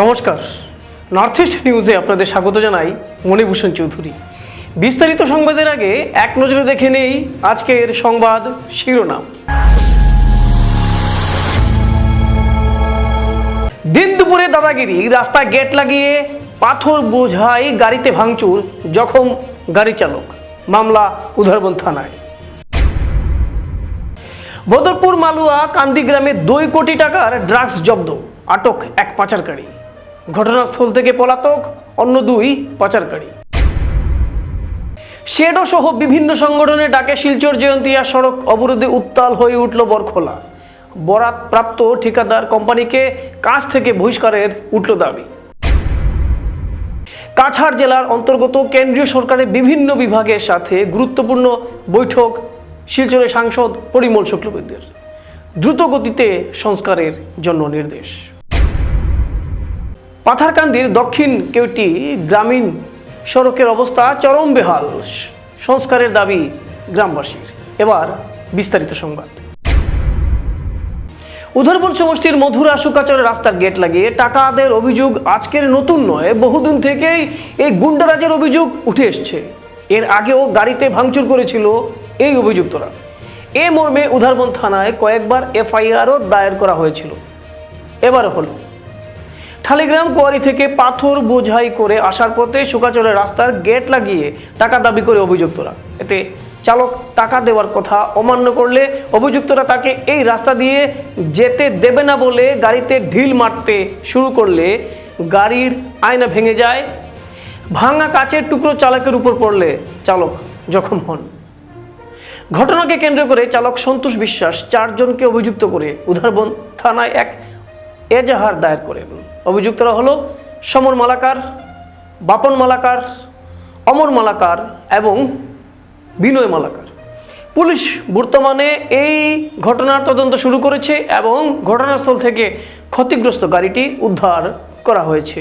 নমস্কার। North east নিউজে আপনাদের স্বাগত জানাই মণিভূষণ চৌধুরী। বিস্তারিত সংবাদের আগে এক নজরে দেখে নেই আজকের সংবাদ শিরোনাম। দিন দুপুরে দাদাগিরি, রাস্তা গেট লাগিয়ে পাথর বোঝাই গাড়িতে ভাঙচুর, জখম গাড়ি চালক। মামলা উধারবন থানায়। বদরপুর, মালুয়া কান্দি গ্রামে দুই কোটি টাকার ড্রাগস জব্দ, আটক এক পাচারকারী। ঘটনাস্থল থেকে পলাতক অন্য দুই পাচারকারী। শেডো সহ বিভিন্ন সংগঠনের ডাকে শিলচর জয়ন্তিয়া সড়ক অবরোধে উত্তাল হয়ে উঠল বরখোলা। বরাত প্রাপ্ত ঠিকাদার কোম্পানিকে কাজ থেকে বহিষ্কারের উঠল দাবি। কাছাড় জেলার অন্তর্গত কেন্দ্রীয় সরকারের বিভিন্ন বিভাগের সাথে গুরুত্বপূর্ণ বৈঠক শিলচরের সাংসদ পরিমল শুক্লবৈদ্যের। দ্রুত গতিতে সংস্কারের জন্য নির্দেশ। পাথারকান্দির দক্ষিণ কেউটি গ্রামীণ সড়কের অবস্থা চরম বেহাল। সংস্কারের দাবি গ্রামবাসীর। এবার বিস্তারিত সংবাদ। উধারবন সমষ্টির মধুরা শুকাচরে রাস্তার গেট লাগিয়ে টাকা আদায়ের অভিযোগ আজকের নতুন নয়, বহুদিন থেকেই এই গুন্ডারাজের অভিযোগ উঠে এসছে। এর আগেও গাড়িতে ভাঙচুর করেছিল এই অভিযুক্তরা। এ মর্মে উধারবন থানায় কয়েকবার এফআইআরও দায়ের করা হয়েছিল। এবারও হলো। ঠালিগ্রাম কোয়ারি থেকে পাথর বোঝাই করে আসার পথে শুকাচলের রাস্তার গেট লাগিয়ে টাকা দাবি করে অভিযুক্তরা। এতে চালক টাকা দেওয়ার কথা অমান্য করলে অভিযুক্তরা তাকে এই রাস্তা দিয়ে যেতে দেবে না বলে গাড়িতে ঢিল মারতে শুরু করলে গাড়ির আয়না ভেঙে যায়, ভাঙা কাচের টুকরো চালকের উপর পড়লে চালক জখম হন। ঘটনাকে কেন্দ্র করে চালক সন্তোষ বিশ্বাস চারজনকে অভিযুক্ত করে উধারবন থানায় এক এজাহার দায়ের করেন। অভিযুক্তরা হলো সমর মালাকার, বাপন মালাকার, অমর মালাকার এবং বিনয় মালাকার। পুলিশ বর্তমানে এই ঘটনার তদন্ত শুরু করেছে এবং ঘটনাস্থল থেকে ক্ষতিগ্রস্ত গাড়িটি উদ্ধার করা হয়েছে।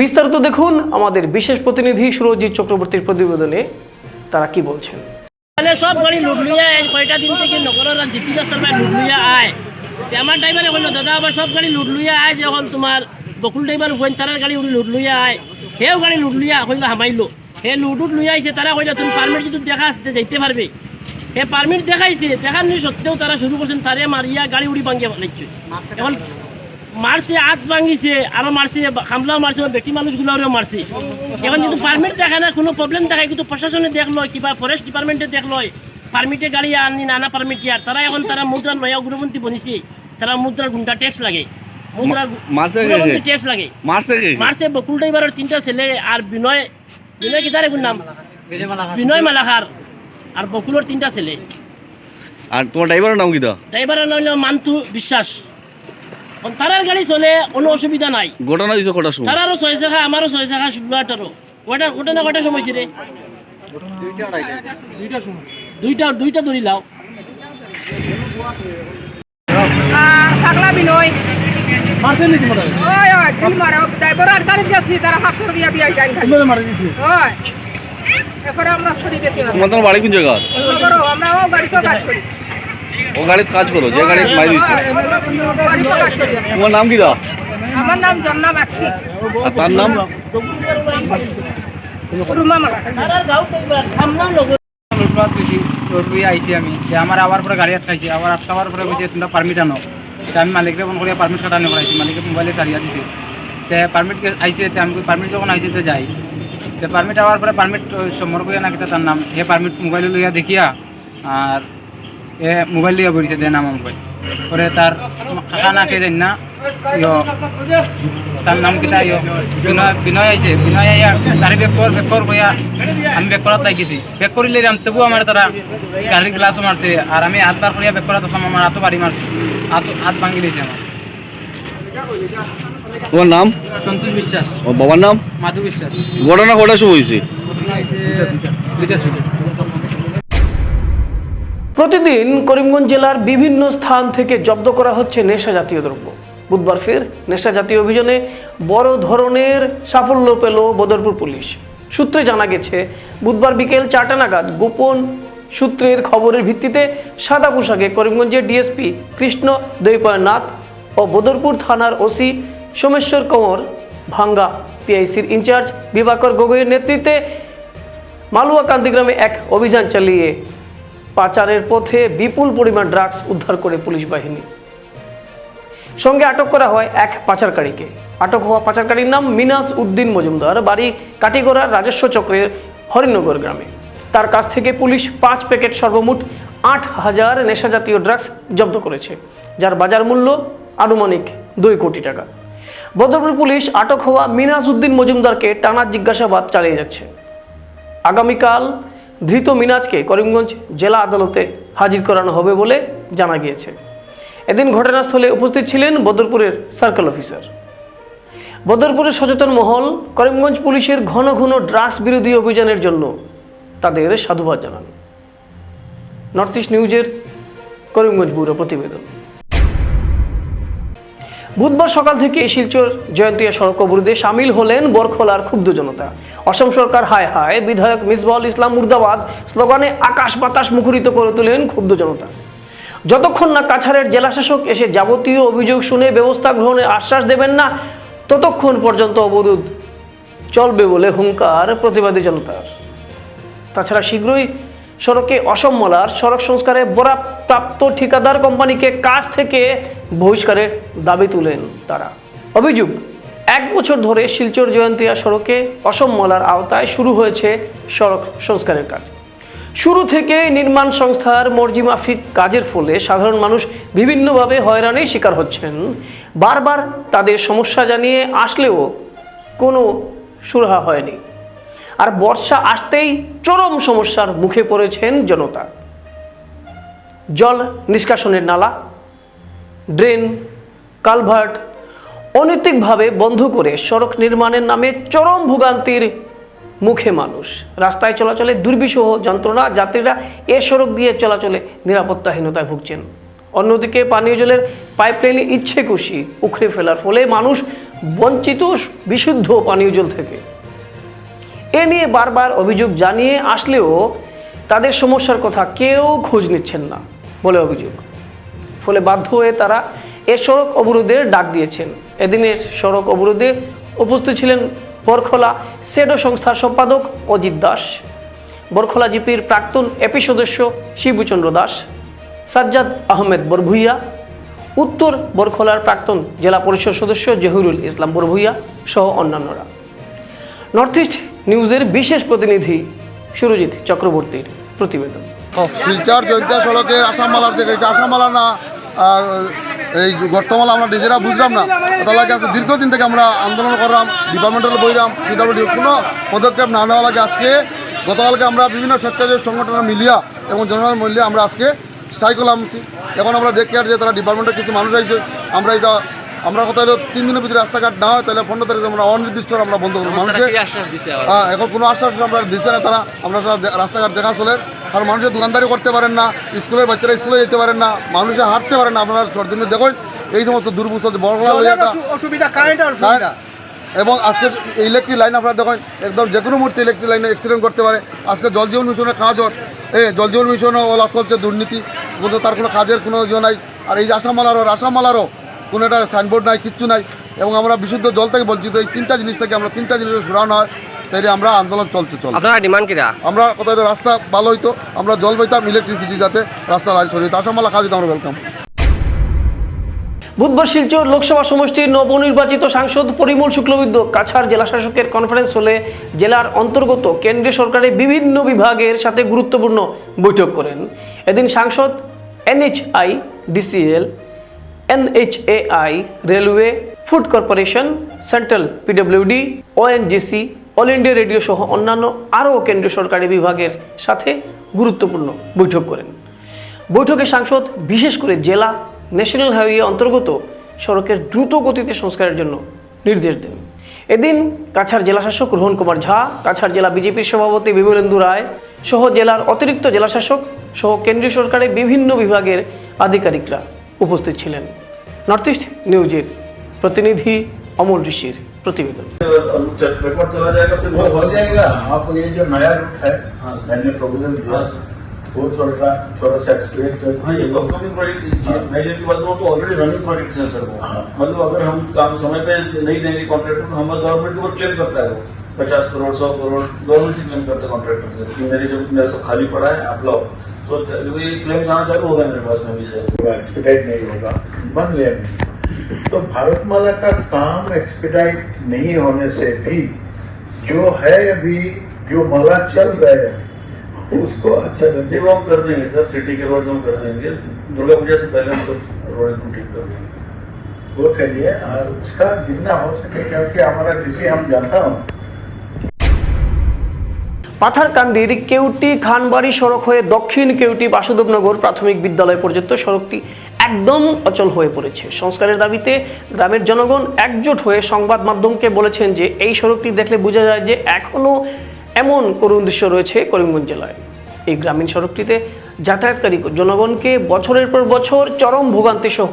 বিস্তারিত দেখুন আমাদের বিশেষ প্রতিনিধি সুরজিৎ চক্রবর্তীর প্রতিবেদনে তারা কি বলছেন। মানে সব গাড়ি লুট কয়টা দিন থেকে নগরের জিপি লুট আয়। আমার ড্রাইভারে বলল দাদা আবার সব গাড়ি লুট লুইয়া আয় যখন তোমার বকুল ড্রাইভার গোয়েন তারার গাড়ি লুট লুইয়া আয় সেও গাড়ি লুট লুইয়া কইলো হামাইলো। হে লুট উট লুইয়া আইছে তারা কইলো তুমি পারমিট যদি দেখা আসতে যাইতে পারবে। হে পারমিট দেখাইছে দেখার নি সত্ত্বেও তারা শুরু করছেন তারে মারিয়া গাড়ি উড়ি ভাঙিয়ে ফেলাইছে এখন মারছে হাত ভাঙিছে আরও মারছে খামলাও মারছে ব্যক্তি মানুষগুলোও মারছে। এখন কিন্তু পারমিট দেখে না কোনো প্রবলেম দেখায় কিন্তু প্রশাসনে দেখল কিংবা ফরেস্ট ডিপার্টমেন্টে দেখল পারমিটে গাড়ি আনি নানা পারমিট ইয়ার তারা এখন তারা মুদ্রা নয়া উগ্রপন্থী বনিছে। তারা মুদ্রার গুন্ডা ট্যাক্স লাগে। মুদ্রা? ট্যাক্স লাগে। মারছে বকুল ড্রাইভারের তিনটা ছেলে আর বিনয় বিনয় কিতারে কোন নাম? বিনয় মালাকার আর বকুলের তিনটা ছেলে। আর তোমার ড্রাইভারের নাম কি ড্রাইভারের নাম হলো মান্তু বিশ্বাস। তারার গাড়ি চলে কোনো অসুবিধা নাই। ঘটনা দিছে কটার সময়? তারারও ছয় চাকা আমারও ছয় চাকা ষোলো আঠারো কটা না সময় ছিল? দুইটা দুইটা ধরি লাও। থাকলা বিনয় মারছে নাকি মোটা ওই ওই ঢিল মারো ড্রাইভার আর গাড়ি দিয়েছি তারা হাতর দিয়া দিয়া যাই খালি আপনারা মারি দিছে? ওই এরপরে আমরা সরি গেছি তোমার বাড়ি কোন জায়গা? করো আমরা ও গাড়িতে কাজ করি। ও গাড়িতে কাজ করো যে গাড়ি মারি করি আমরা। তোমার নাম কি দা আমার নাম জন্না মাক্ষি। আর তার নাম? রুমা মালা গেছি লোট লইয়া আইছি আমি। যে আমার আবার পরে গাড়ি আটকাইছে, আবার আটকাবার পরে বলছে তোমরা পারমিট আনো। তে আমি মালিককে ফোন করিয়া পারমিট কাটানো করাইছি মালিকে মোবাইলে সারিয়া দিছে। তে পারমিট আইছে, তে আমি পারমিট যখন আইছে তে যাই। তে পারমিট আওয়ার পরে পারমিট সমর করিয়া না কিটা তার নাম হে পারমিট মোবাইলে লইয়া দেখিয়া, আর এ মোবাইল লইয়া বলিছে দে নাম মোবাইল পরে তার কাকা না কে জানি না তার নাম বিনয় বিনয় আইছে বিনয় আইয়া তারে বেক কর বেক কর কইয়া আমি বেক করাত লাগিছি বেক করিলে আমি তবু আমার তারা গাড়ির গ্লাসও মারছে আর আমি হাত বার করিয়া বেক করাত আমার হাতও বাড়ি মারছে হাত হাত ভাঙি দিয়েছে আমার তোমার নাম? সন্তোষ বিশ্বাস ও বাবার নাম? মাধু বিশ্বাস ঘটনা কটার সময় হয়েছে হয়েছে দুইটা সময় প্রতিদিন করিমগঞ্জ জেলার বিভিন্ন স্থান থেকে জব্দ করা হচ্ছে নেশা জাতীয় দ্রব্য। বুধবার ফের নেশা জাতীয় অভিযানে বড় ধরনের সাফল্য পেল বদরপুর পুলিশ। সূত্রে জানা গেছে, বুধবার বিকেল চারটা নাগাদ গোপন সূত্রের খবরের ভিত্তিতে সাদা পোশাকে করিমগঞ্জের ডিএসপি কৃষ্ণ দৈপায়নাথ ও বদরপুর থানার ওসি সোমেশ্বর কমর ভাঙ্গা পিআইসির ইনচার্জ বিভাকর গগৈয়ের নেতৃত্বে মালুয়া কান্দিগ্রামে এক অভিযান চালিয়ে পাচারের পথে বিপুল পরিমাণ ড্রাগস উদ্ধার করে পুলিশ বাহিনী। সঙ্গে আটক করা হয় এক পাচারকারীকে। আটক হওয়া পাচারকারীর নাম মিনাস উদ্দিন মজুমদার, বাড়ি কাটিগড়ার রাজস্ব চক্রের হরিণনগর গ্রামে। তার কাছ থেকে পুলিশ পাঁচ প্যাকেট সর্বমোট আট হাজার নেশাজাতীয় ড্রাগস জব্দ করেছে, যার বাজার মূল্য আনুমানিক দুই কোটি টাকা। বদরপুর পুলিশ আটক হওয়া মিনাস উদ্দিন মজুমদারকে টানা জিজ্ঞাসাবাদ চালিয়ে যাচ্ছে। আগামীকাল ধৃত মিনাজকে করিমগঞ্জ জেলা আদালতে হাজির করানো হবে বলে জানা গিয়েছে। এদিন ঘটনাস্থলে উপস্থিত ছিলেন বদরপুরের সার্কেল অফিসার। বদরপুরের সচেতন মহল করিমগঞ্জ পুলিশের ঘন ঘন ড্রাগস বিরোধী অভিযানের জন্য তাদের সাধুবাদ জানান। নর্থ ইস্ট নিউজের করিমগঞ্জ ব্যুরো প্রতিবেদন। বুধবার সকাল থেকে শিলচর জয়ন্তিয়া সড়ক অবরোধে সামিল হলেন বরখলার ক্ষুব্ধ জনতা। অসম সরকার হায় হায় বিধায়ক মিসবাউল ইসলাম মুর্দাবাদ স্লোগানে আকাশ বাতাস মুখরিত করে তোলেন ক্ষুব্ধ জনতা। যতক্ষণ না কাছাড়ের জেলাশাসক এসে যাবতীয় অভিযোগ শুনে ব্যবস্থা গ্রহণের আশ্বাস দেবেন না, ততক্ষণ পর্যন্ত অবরোধ চলবে বলে হুঙ্কার প্রতিবাদী জনতার। তাছাড়া শীঘ্রই সড়কে অসম্মলার সড়ক সংস্কারে বরাপ্রাপ্ত ঠিকাদার কোম্পানিকে কাজ থেকে বহিষ্কারের দাবি তুলেন তারা। অভিযোগ, এক বছর ধরে শিলচর জয়ন্তিয়া সড়কে অসম্মলার আওতায় শুরু হয়েছে সড়ক সংস্কারের কাজ। শুরু থেকে নির্মাণ সংস্থার মর্জিমাফিক কাজের ফলে সাধারণ মানুষ বিভিন্নভাবে হয়রানির শিকার হচ্ছেন। বারবার তাদের সমস্যা জানিয়ে আসলেও কোনো সুরাহা হয়নি। আর বর্ষা আসতেই চরম সমস্যার মুখে পড়েছেন জনতা। জল নিষ্কাশনের নালা, ড্রেন, কালভার্ট অনৈতিকভাবে বন্ধ করে সড়ক নির্মাণের নামে চরম ভোগান্তির মুখে মানুষ। রাস্তায় চলাচলে দুর্বিষহ যন্ত্রণা, যাত্রীরা এ সড়ক দিয়ে চলাচলে নিরাপত্তাহীনতায় ভুগছেন। অন্যদিকে পানীয় জলের পাইপলাইনে ইচ্ছে খুশি উখড়ে ফেলার ফলে মানুষ বঞ্চিত বিশুদ্ধ পানীয় জল থেকে। এ নিয়ে বারবার অভিযোগ জানিয়ে আসলেও তাদের সমস্যার কথা কেউ খোঁজ নিচ্ছেন না বলে অভিযোগ। ফলে বাধ্য হয়ে তারা এ সড়ক অবরোধের ডাক দিয়েছেন। এদিনের সড়ক অবরোধে উপস্থিত ছিলেন বরখলা সেডো সংস্থার সম্পাদক অজিত দাস, বরখোলা জিপির প্রাক্তন এপি সদস্য শিবুচন্দ্র দাস, সাজ্জাদ আহমেদ বরভুইয়া, উত্তর বরখোলার প্রাক্তন জেলা পরিষদ সদস্য জহিরুল ইসলাম বরভুইয়া সহ অন্যান্যরা। নর্থ ইস্ট নিউজের বিশেষ প্রতিনিধি সুরজিৎ চক্রবর্তীর প্রতিবেদন। শিলচর জয়ন্তিয়া সড়কের আসামমালার থেকে এটা আসামমালা না এই গর্তমালা আমরা নিজেরা বুঝলাম না। তার কাছে দীর্ঘদিন থেকে আমরা আন্দোলন করলাম ডিপার্টমেন্টাল বইরাম পিডাব্লিউডি কোনো পদক্ষেপ না নেওয়া লাগে আজকে। গতকালকে আমরা বিভিন্ন স্বেচ্ছাসেবী সংগঠন মিলিয়া এবং জনসাধারণ মিলিয়া আমরা আজকে স্ট্রাইক করলাম। এখন আমরা দেখি আর যে তারা ডিপার্টমেন্টের কিছু মানুষ আইছে আমরা এটা আমরা কথা হলো তিন দিনের ভিতরে রাস্তাঘাট না হয় তাহলে পনেরো তারিখে আমরা অনির্দিষ্ট আমরা বন্ধ করব। মানুষের হ্যাঁ এখন কোনো আশ্বাস আমরা দিচ্ছে না তারা। আমরা রাস্তাঘাট দেখা চলে। কারণ মানুষের দোকানদারি করতে পারেন না স্কুলের বাচ্চারা স্কুলে যেতে পারেন না মানুষে হাঁটতে পারেন না। আপনারা সরদিনে দেখুন এই সমস্ত দুর্বুষ বড় একটা অসুবিধা এবং আজকে ইলেকট্রিক লাইন আপনারা দেখেন একদম যে কোনো মুহূর্তে ইলেকট্রিক লাইনে অ্যাক্সিডেন্ট করতে পারে। আজকে জল জীবন মিশনের কাজ হয় এই জল জীবন মিশনও ওলা চলছে দুর্নীতি। কিন্তু তার কোনো কাজের কোনো ইয়ে নাই। আর এই আসামালারও আসামালারও কোনো একটা সাইনবোর্ড নাই কিচ্ছু নাই। এবং আমরা বিশুদ্ধ জল থেকে বঞ্চিত এই তিনটা জিনিস থেকে আমরা তিনটা জিনিসের সুরানো হয়। তাই আমরা আন্দোলন চলছে চল আপনারা ডিমান্ড কিরা আমরা কোথায় রাস্তা ভালো হইতো আমরা জল বইতাম ইলেকট্রিসিটি যাতে রাস্তা লাইন সরিয়ে দিত আসামালা কাজ হইতো আমরা ওয়েলকাম বুধবার শিলচর লোকসভা সমষ্টির নবনির্বাচিত সাংসদ পরিমল শুক্লবৈদ্য কাছাড় জেলা শাসকের কনফারেন্স হলে জেলার অন্তর্গত কেন্দ্রীয় সরকারের বিভিন্ন বিভাগের সাথে গুরুত্বপূর্ণ বৈঠক করেন। এদিন সাংসদ NHIDCL NHAI railway food corporation central PWD ONGC all India radio সহ অন্যান্য আরও কেন্দ্রীয় সরকারি বিভাগের সাথে গুরুত্বপূর্ণ বৈঠক করেন। বৈঠকে সাংসদ, বিশেষ করে জেলা ন্যাশনাল হাইওয়ে অন্তর্গত সড়কের দ্রুত গতিতে সংস্কারের জন্য নির্দেশ দেন। এদিন কাছাড় জেলাশাসক রোহন কুমার ঝা, কাছাড় জেলা বিজেপির সভাপতি বিমলেন্দু রায় সহ জেলার অতিরিক্ত জেলাশাসক সহ কেন্দ্রীয় সরকারের বিভিন্ন বিভাগের আধিকারিকরা উপস্থিত ছিলেন। নর্থ ইস্ট নিউজের প্রতিনিধি অমল ঋষির प्रतिवेदन। चला जाएगा फिर वो जाएगा। आपको ये जो नया रूट है हाँ, हाँ, थोड़ा सा ऑलरेडी रनिंग है सर वो। हाँ। मतलब अगर हम काम समय पे नहीं देंगे कॉन्ट्रैक्टर तो हमारा गवर्नमेंट के ऊपर क्लेम करता है वो। पचास करोड़ सौ करोड़ गवर्नमेंट से क्लेम करते कॉन्ट्रैक्टर से कि मेरे जब मेरा सब खाली पड़ा है आप लोग तो ये क्लेम जाना चालू होगा मेरे पास में भी सर एक्सपेक्टेड नहीं होगा। बन लिया तो भारतमाला का काम एक्सपेडाइट नहीं होने से भी जो है अभी जो माला चल रहा है उसको अच्छा ढंग जी से वो हम कर देंगे सर सिटी के रोड हम कर देंगे दुर्गा पूजा से पहले हम सब रोड एकदम ठीक कर देंगे वो करिए और उसका जितना हो सके क्योंकि हमारा डीसी हम जानता हूँ পাথারকান্দির কেউটি খানবাড়ি সড়ক হয়ে দক্ষিণ কেউটি বাসুদেবনগর প্রাথমিক বিদ্যালয় পর্যন্ত সড়কটি একদম অচল হয়ে পড়েছে। সংস্কারের দাবিতে গ্রামের জনগণ একজোট হয়ে সংবাদ মাধ্যমকে বলেছেন যে, এই সড়কটি দেখলে বোঝা যায় যে এখনও এমন করুণ দৃশ্য রয়েছে করিমগঞ্জ জেলায়। এই গ্রামীণ সড়কটিতে যাতায়াতকারী জনগণকে বছরের পর বছর চরম ভোগান্তি সহ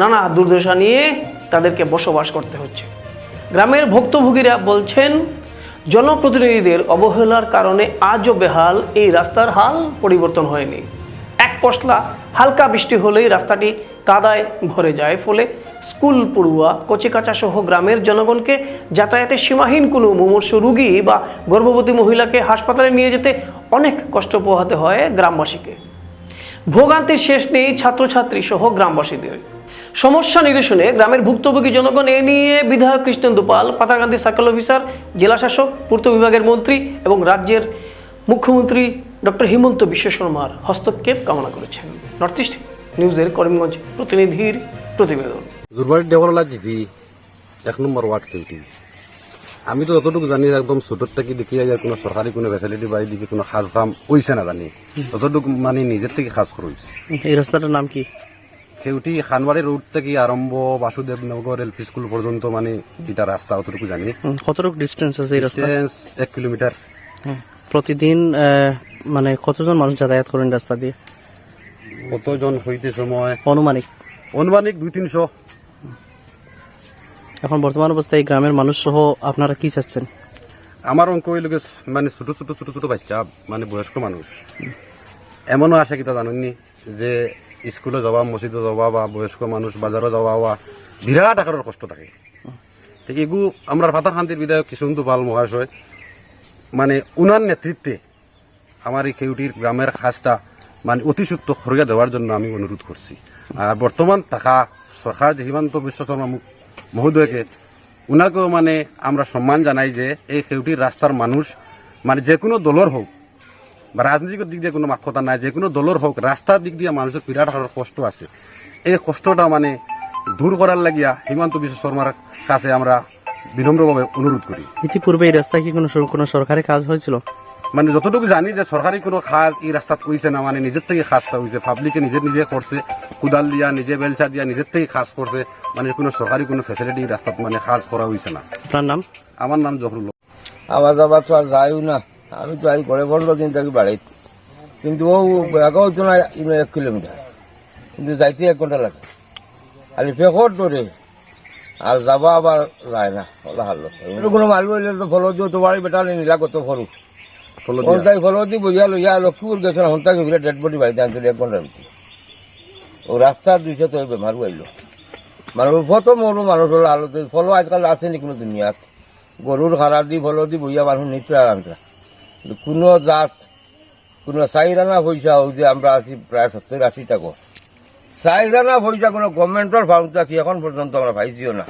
নানা দুর্দশা নিয়ে তাদেরকে বসবাস করতে হচ্ছে। গ্রামের ভুক্তভোগীরা বলছেন, জনপ্রতিনিধিদের অবহেলার কারণে আজও বেহাল, এই রাস্তার হাল পরিবর্তন হয়নি। পশলা, হালকা বৃষ্টি হলেই রাস্তাটি কাদায় ভরে যায়। ফলে স্কুল পড়ুয়া কচিকাচা সহ গ্রামের জনগণকে যাতায়াতে সীমাহীন কোনো মুমূর্ষ রুগী বা গর্ভবতী মহিলাকে হাসপাতালে নিয়ে যেতে অনেক কষ্ট পোহাতে হয় গ্রামবাসীকে। ভোগান্তির শেষ নেই ছাত্রছাত্রী সহ গ্রামবাসীদের। সমস্যা নিরসনে গ্রামের ভুক্তভোগী জনগণ এ নিয়ে বিধায়ক কৃষ্ণেন্দু পাল পাতাকান্দি সার্কেল অফিসার, জেলাশাসক, পূর্ত বিভাগের মন্ত্রী এবং রাজ্যের মুখ্যমন্ত্রী ডক্টর হিমন্ত বিশ্ব শর্মার হস্তক্ষেপ কামনা করেছেন। নর্থ ইস্ট নিউজের করিমগঞ্জ প্রতিনিধির প্রতিবেদন। দুর্বাড়ি দেওয়ালা জিপি এক নম্বর ওয়ার্ড কেউটি আমি তো যতটুকু জানি একদম ছোটোর থেকে দেখি যে কোনো সরকারি কোনো ফ্যাসিলিটি বা এদিকে কোনো সাজ কাম হইছে না জানি। ততটুকু মানে নিজের থেকে সাজ করছে এই রাস্তাটার নাম কি? কেউটি খানবাড়ি রোড থেকে আরম্ভ বাসুদেব নগর এলপি স্কুল পর্যন্ত মানে যেটা রাস্তা অতটুকু জানি। কতটুকু ডিস্টেন্স আছে এই রাস্তা? এক কিলোমিটার প্রতিদিন মানে কতজন মানুষ যাতায়াত করেন রাস্তা দিয়ে? কতজন হইতে সময় অনুমানিক। অনুমানিক দুই তিনশো। এখন বর্তমান অবস্থায় এই গ্রামের মানুষ সহ আপনারা কি চাচ্ছেন? আমার অঙ্ক হইল গিয়ে মানে ছোট ছোট ছোট ছোট বাচ্চা মানে বয়স্ক মানুষ। এমনও আসে কিতা জানেননি? যে স্কুলে যাওয়া মসজিদে যাওয়া বা বয়স্ক মানুষ বাজারে যাওয়া বা বিরাট আকারের কষ্ট থাকে। ঠিক এগু আমরা ফাতার শান্তির বিধায়ক কিষণতু পাল মহাশয় মানে উনার নেতৃত্বে আমার এই খেউটির গ্রামের খাসটা মানে অতি সত্য খরিয়া দেওয়ার জন্য আমি অনুরোধ করছি। আর বর্তমান থাকা সরকার যে হিমন্ত বিশ্ব শর্মা মহোদয়কে উনাকেও মানে আমরা সম্মান জানাই যে এই খেউটির রাস্তার মানুষ মানে যে কোনো দলের হোক বা রাজনৈতিক দিক দিয়ে কোনো কথা নাই, যে কোনো দলের হোক, রাস্তার দিক দিয়ে মানুষের বিরাট হারের কষ্ট আছে। এই কষ্টটা মানে দূর করার লাগিয়া হিমন্ত বিশ্ব শর্মার কাছে আমরা বিনম্রভাবে অনুরোধ করি। ইতিপূর্বে এই রাস্তায় কি কোনো কোনো সরকারি কাজ হয়েছিল? মানে যতটুকু জানি যে সরকারি কোনো খাস এই রাস্তাত কইছে না মানে নিজের থেকে খাসটা হয়েছে পাবলিকে নিজে নিজে করছে কুদাল দিয়া নিজে বেলচা দিয়া নিজের থেকে খাস করছে। মানে কোনো সরকারি কোনো ফ্যাসিলিটি রাস্তাত মানে খাস করা হয়েছে না। আপনার নাম? আমার নাম জহরুল আবার যাবার তো আর যাইও না। আমি তো আজ ঘরে পনেরো দিন থাকি বাড়াই কিন্তু ও এগাও তো না এক কিলোমিটার। কিন্তু যাইতে এক ঘণ্টা লাগে। খালি পেকর ধরে। আর যাবা আবার যায় না ওলা হালো। কোনো মারব হইলে তো ফলো দিও তোমার বেটা নিলা কত ফলো। ফলো দিয়া। হন্তাই ফলো দি বুঝিয়া লইয়া লক্ষ্মীপুর গেছে না হন্তাকে গেলে ডেড বডি বাড়িতে আনছিল এক ঘণ্টার ভিতরে ও রাস্তার দুইশো তো বেমার আইলো। মানুষ কত মরু কোনো দুনিয়াত। গরুর হারা দি ফলো দি, বইয়া মানুষ নিচ্ছে আর কোনো জাত, কোনো চাইরানা পয়সা হোক যে আমরা আছি প্রায় সত্তর আশি টাকা। চাইরানা পয়সা কোনো গভর্নমেন্টের ফাউন্ডটা কি এখন পর্যন্ত আমরা পাইছিও না।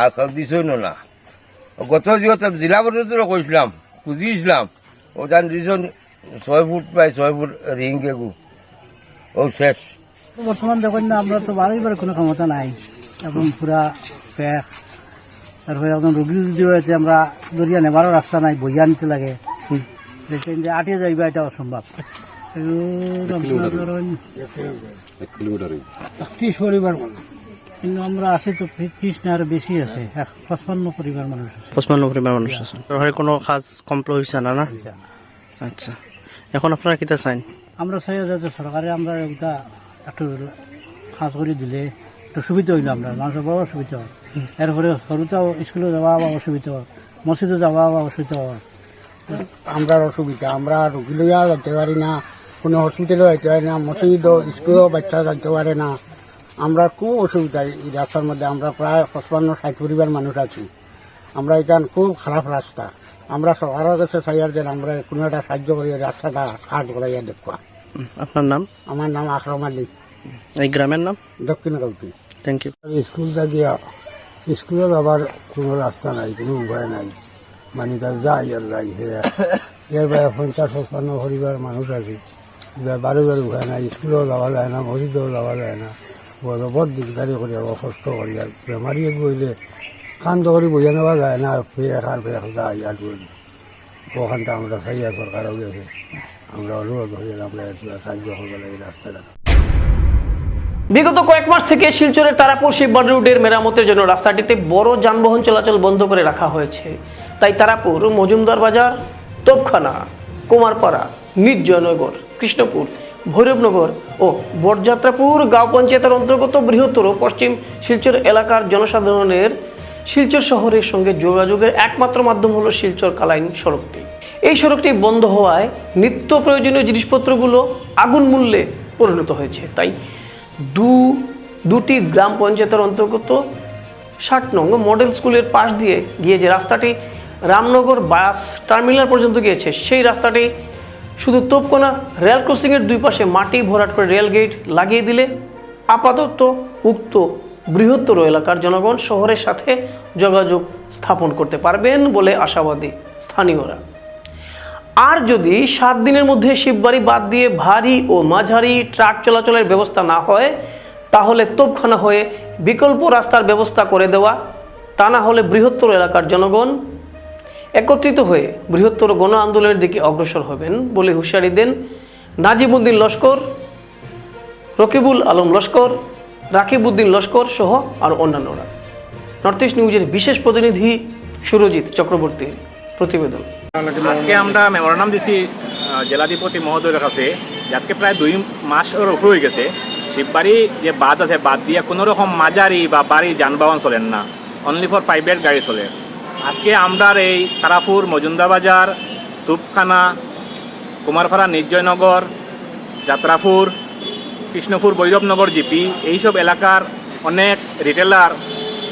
আর কেউ দিছই না। গত যিহতে জেলা পরিষদেরও কইছিলাম খুঁজিছিলাম। ওখান দিছন ছয় ফুট প্রায় ছয় ফুট রিং গেগু ও শেষ। বর্তমান দেখুন না আমরা তো বাড়ি বাড়ি কোনো ক্ষমতা নাই। একদম পুরা প্যাক। তারপরে একদম রুগী রুগীও আছে আমরা দরিয়া নেবারও রাস্তা নাই বইয়া নিতে লাগে। দেখছেন যে আটিয়ে যাইবা এটা অসম্ভব। পরিবার কিন্তু আমরা আছি তো ত্রিশ না আরও বেশি আছে। এক পঁচপান্ন পরিবার মানুষ আছে। পঁচপান্ন পরিবার মানুষ আছে। সরকারি কোনো কাজ কমপ্লিট হয়েছে না না? আচ্ছা। এখন আপনারা কিতা চাইন? আমরা চাই যাতে সরকারে আমরা একটা একটু কাজ করে দিলে একটু সুবিধা হইল আমরা। মানুষের বড় সুবিধা হয়। এরপরে সরুতেও স্কুলে যাওয়া বা অসুবিধা হয়। মসজিদে যাওয়া বা অসুবিধা হয়। আমরা অসুবিধা। আমরা রুগী লইয়া যেতে পারি না। কোনো হসপিটালও যাইতে পারে না। মসজিদও স্কুলেও বাচ্চা যাইতে পারে না। আমরা খুব অসুবিধায় এই রাস্তার মধ্যে। আমরা প্রায় পঁচপান্ন ষাট পরিবার মানুষ আছি। আমরা এখান খুব খারাপ রাস্তা। আমরা সবার কাছে চাইয়ার যে আমরা কোনো একটা সাহায্য করি রাস্তাটা কাজ করাইয়া দেখবা। আপনার নাম? আমার নাম আকরম আলী। এই গ্রামের নাম? দক্ষিণ কাউটি। থ্যাংক ইউ স্কুল থাকিয়া স্কুলত আবার কোনো রাস্তা নাই কোনো উপায় নাই। মানে তার যাই আর। যাই এর বাইরে পঞ্চাশ পঞ্চান্ন পরিবার মানুষ আছে। বারো বারো উপায় নাই স্কুলেও যাওয়া যায় না মসজিদেও যাওয়া যায় না। বড় দিকদারি করি আর বেমারি বইলে কান্দ যায় না ওখানটা আমরা সরকারও গেছে আমরা অনুরোধ হয়ে আমরা সাহায্য রাস্তাটা বিগত কয়েক মাস থেকে শিলচরের তারাপুর শিববাড়ি রোডের মেরামতের জন্য রাস্তাটিতে বড় যানবাহন চলাচল বন্ধ করে রাখা হয়েছে। তাই তারাপুর, মজুমদার বাজার, তোপখানা, কুমারপাড়া, নির্জয়নগর, কৃষ্ণপুর ভৈরবনগর ও বটযাত্রাপুর গাঁও পঞ্চায়েতের অন্তর্গত বৃহত্তর পশ্চিম শিলচর এলাকার জনসাধারণের শিলচর শহরের সঙ্গে যোগাযোগের একমাত্র মাধ্যম হলো শিলচর কালাইন সড়কটি। এই সড়কটি বন্ধ হওয়ায় নিত্য প্রয়োজনীয় জিনিসপত্রগুলো আগুন মূল্যে পরিণত হয়েছে। তাই দু, দুটি গ্রাম পঞ্চায়েতের অন্তর্গত ষাট নং মডেল স্কুলের পাশ দিয়ে গিয়ে যে রাস্তাটি রামনগর বাস টার্মিনাল পর্যন্ত গিয়েছে, সেই রাস্তাটি শুধু তোপকোনা রেল ক্রসিংয়ের দুই পাশে মাটি ভরাট করে রেল গেট লাগিয়ে দিলে আপাতত উক্ত বৃহত্তর এলাকার জনগণ শহরের সাথে যোগাযোগ স্থাপন করতে পারবেন বলে আশাবাদী স্থানীয়রা। আর যদি সাত দিনের মধ্যে শিববাড়ি বাদ দিয়ে ভারী ও মাঝারি ট্রাক চলাচলের ব্যবস্থা না হয়, তাহলে তোপখানা হয়ে বিকল্প রাস্তার ব্যবস্থা করে দেওয়া, তা না হলে বৃহত্তর এলাকার জনগণ একত্রিত হয়ে বৃহত্তর গণ আন্দোলনের দিকে অগ্রসর হবেন বলে হুঁশিয়ারি দেন নাজিমুদ্দিন লস্কর, রকিবুল আলম লস্কর রাকিবউদ্দিন লস্কর সহ আর অন্যান্যরা। নর্থ ইস্ট নিউজের বিশেষ প্রতিনিধি সুরজিৎ চক্রবর্তীর প্রতিবেদন। আজকে আমরা মেমোরান্ডাম দিছি জেলাধিপতি মহোদয়ের কাছে আজকে প্রায় দুই মাসের উপর হয়ে গেছে। শিববাড়ি যে বাদ আছে বাদ দিয়ে কোনো রকম মাঝারি বা বাড়ি যানবাহন চলেন না। অনলি ফর প্রাইভেট গাড়ি চলে। আজকে আমরা এই তারাপুর মজুমদা বাজার তুপখানা কুমারপাড়া নির্জয়নগর, যাত্রাপুর, কৃষ্ণপুর বৈরবনগর জিপি, এইসব এলাকার অনেক রিটেলার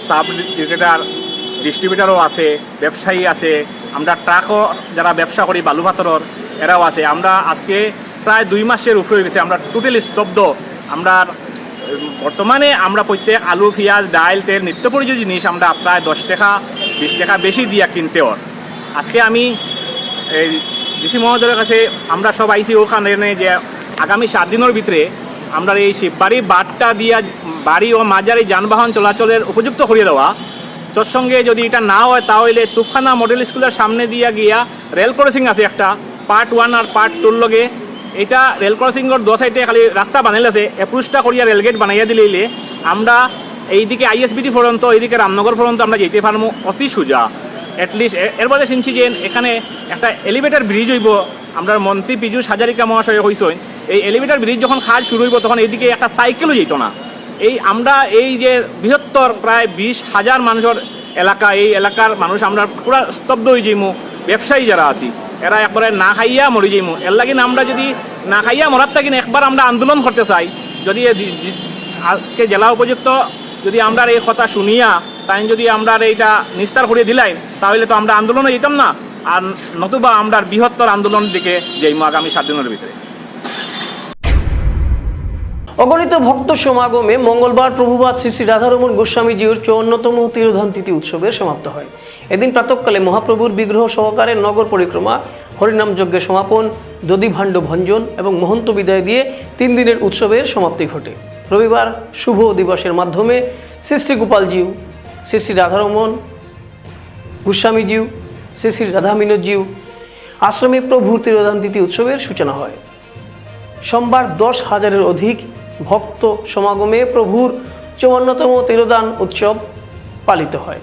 সাব রিটেলার ডিস্ট্রিবিউটারও আছে, ব্যবসায়ী আছে। আমরা ট্রাকও যারা ব্যবসা করি, বালু পাথরের, এরাও আছে। আমরা আজকে প্রায় দুই মাসের উপরে হয়ে গেছে। আমরা টোটালি স্তব্ধ। আমরা বর্তমানে আমরা প্রত্যেক আলু, পেঁয়াজ, ডাল, তেল, নিত্য প্রয়োজনীয় জিনিস আমরা প্রায় দশ টাকা বিশ টাকা বেশি দিয়া কিনতে ওর। আজকে আমি এই ডিসি মহোদয়ের কাছে আমরা সব আইসি ওখানে যে আগামী সাত দিনের ভিতরে আমরা এই শিববাড়ি বাটটা দিয়া বাড়ি ও মাঝারি যানবাহন চলাচলের উপযুক্ত করিয়ে দেওয়া। তোর সঙ্গে যদি এটা না হয়, তাহলে তুফানা মডেল স্কুলের সামনে দিয়া গিয়া রেল ক্রসিং আছে একটা পার্ট ওয়ান আর পার্ট টুর লগে। এটা রেল ক্রসিংয়ের দো সাইডে খালি রাস্তা বানাইল আছে এপ্রুচটা করিয়া রেলগেট বানাইয়া দিলে আমরা এইদিকে আইএসবিটি পর্যন্ত এইদিকে রামনগর পর্যন্ত আমরা যেতে পারব। অতি সোজা। অ্যাটলিস্ট এর মধ্যে শুনছি যে এখানে একটা এলিভেটার ব্রিজ হইব। আমরা মন্ত্রী পীযুষ হাজারিকা মহাশয় হইসই এই এলিভেটর ব্রিজ যখন কাজ শুরু হইব, তখন এইদিকে একটা সাইকেলও যেত না। এই আমরা এই যে বৃহত্তর প্রায় বিশ হাজার মানুষের এলাকা, এই এলাকার মানুষ আমরা পুরা স্তব্ধ হয়ে যাইমু। ব্যবসায়ী যারা আছি, এরা একবারে না খাইয়া মরি যাইমু। এর লাগিন আমরা যদি না খাইয়া মরার থাকিন একবার আমরা আন্দোলন করতে চাই, যদি আজকে জেলা উপযুক্ত যদি আমরা এই কথা শুনিয়া, তাই যদি আমরা এইটা নিস্তার করে দিলাই, তাহলে তো আমরা আন্দোলনে যেতাম না। আর নতুবা আমরা বৃহত্তর আন্দোলনের দিকে যাইমু আগামী সাত দিনের ভিতরে। অগণিত ভক্ত সমাগমে মঙ্গলবার প্রভুবাদ শ্রী শ্রী রাধারমণ গোস্বামীজির চৌন্নতম তিরোধান তিথি উৎসবের সমাপ্ত হয়। এদিন প্রাতকালে মহাপ্রভুর বিগ্রহ সহকারে নগর পরিক্রমা, হরিনাম যজ্ঞের সমাপন, দধিভাণ্ড ভঞ্জন এবং মহন্ত বিদায় দিয়ে তিন দিনের উৎসবের সমাপ্তি ঘটে। রবিবার শুভ দিবসের মাধ্যমে শ্রী শ্রী গোপালজিউ, শ্রী শ্রী রাধারমণ গোস্বামীজিউ, শ্রী শ্রী রাধামিনজিউ আশ্রমে প্রভুর তিরোধান তিথি উৎসবের সূচনা হয়। সোমবার দশ হাজারের অধিক ভক্ত সমাগমে প্রভুর চৌয়ান্নতম তিরোদান উৎসব পালিত হয়।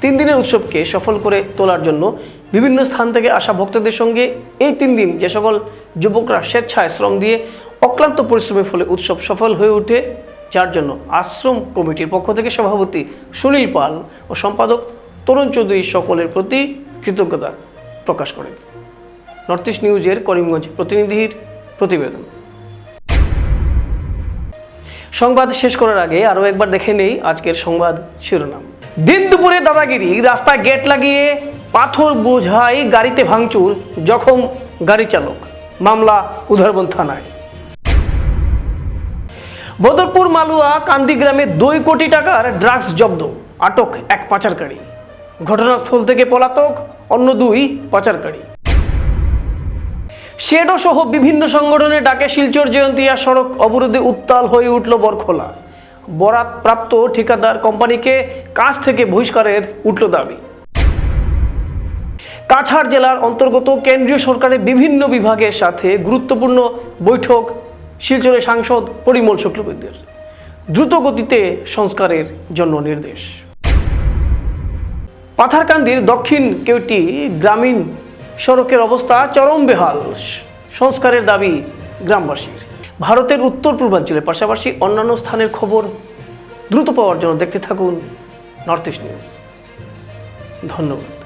তিন দিনের উৎসবকে সফল করে তোলার জন্য বিভিন্ন স্থান থেকে আসা ভক্তদের সঙ্গে এই তিন দিন যে সকল যুবকরা স্বেচ্ছায় শ্রম দিয়ে অক্লান্ত পরিশ্রমের ফলে উৎসব সফল হয়ে ওঠে, যার জন্য আশ্রম কমিটির পক্ষ থেকে সভাপতি সুনীল পাল ও সম্পাদক তরুণ চৌধুরী সকলের প্রতি কৃতজ্ঞতা প্রকাশ করেন। নর্থ ইস্ট নিউজের করিমগঞ্জ প্রতিনিধির প্রতিবেদন। সংবাদ শেষ করার আগে আরও একবার দেখে নেই আজকের সংবাদ শিরোনাম। দিন দুপুরে দাদাগিরি রাস্তায় গেট লাগিয়ে পাথর বোঝাই গাড়িতে ভাঙচুর, জখম গাড়ি চালক। মামলা উধারবন থানায়। বদরপুর, মালুয়া কান্দি গ্রামে দুই কোটি টাকার ড্রাগস জব্দ, আটক এক পাচারকারী। ঘটনাস্থল থেকে পলাতক, অন্য দুই পাচারকারী। শেডো সহ বিভিন্ন সংগঠনের ডাকে শিলচর জয়ন্তিয়া সড়ক অবরোধে উত্তাল হয়ে উঠল বরখোলা। বরাত প্রাপ্ত ঠিকাদার কোম্পানিকে কাজ থেকে বহিষ্কারের উঠল দাবি। কাছাড় জেলার অন্তর্গত কেন্দ্রীয় সরকারের বিভিন্ন বিভাগের সাথে গুরুত্বপূর্ণ বৈঠক শিলচরের সাংসদ পরিমল শুক্লবৈদ্যের দ্রুত গতিতে সংস্কারের জন্য নির্দেশ। পাথারকান্দির দক্ষিণ কেউটি গ্রামীণ সড়কের অবস্থা চরম বেহাল, সংস্কারের দাবি গ্রামবাসীর। ভারতের উত্তর পূর্বাঞ্চলের পাশাপাশি অন্যান্য স্থানের খবর দ্রুত পাওয়ার জন্য দেখতে থাকুন নর্থ ইস্ট নিউজ। ধন্যবাদ।